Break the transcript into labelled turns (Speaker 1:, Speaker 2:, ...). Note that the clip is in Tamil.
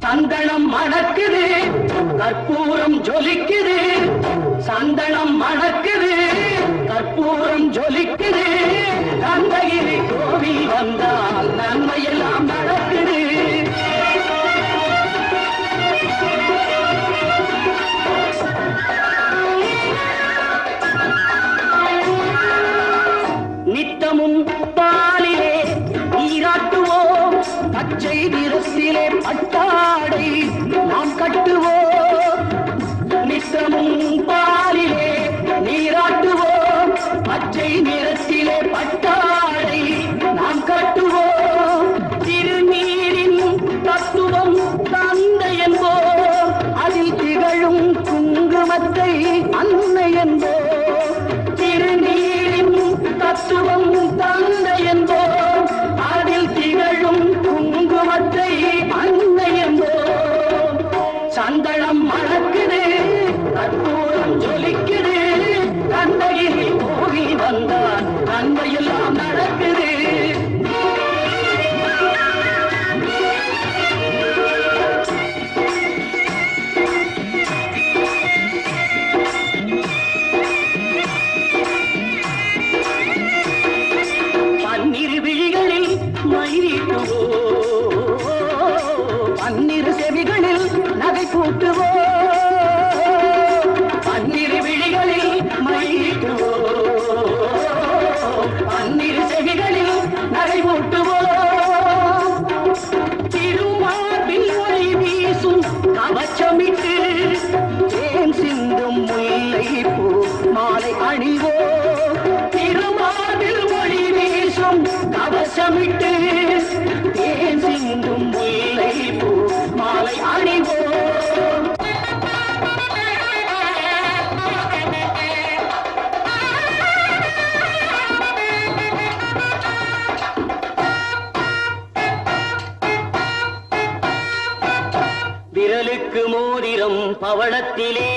Speaker 1: சந்தனம் மணக்குது கற்பூரம் ஜொலிக்குது. சந்தனம் மணக்குது கற்பூரம் ஜொலிக்குது. கந்தகிரி பச்சை நிறத்திலே பட்டாடை நாம் கட்டுவோம் நித்தமும் பாலிலே நீராட்டுவோம் பச்சை நிறத்திலே பட்டாடை கவச்சமிட்டு ஏன் சிந்தும் முல்லை பூ மாலை அணிவோ? திருமாவில் ஒளி வீசும் கவசமிட்டு விரலுக்கு மோதிரம் பவளத்திலே.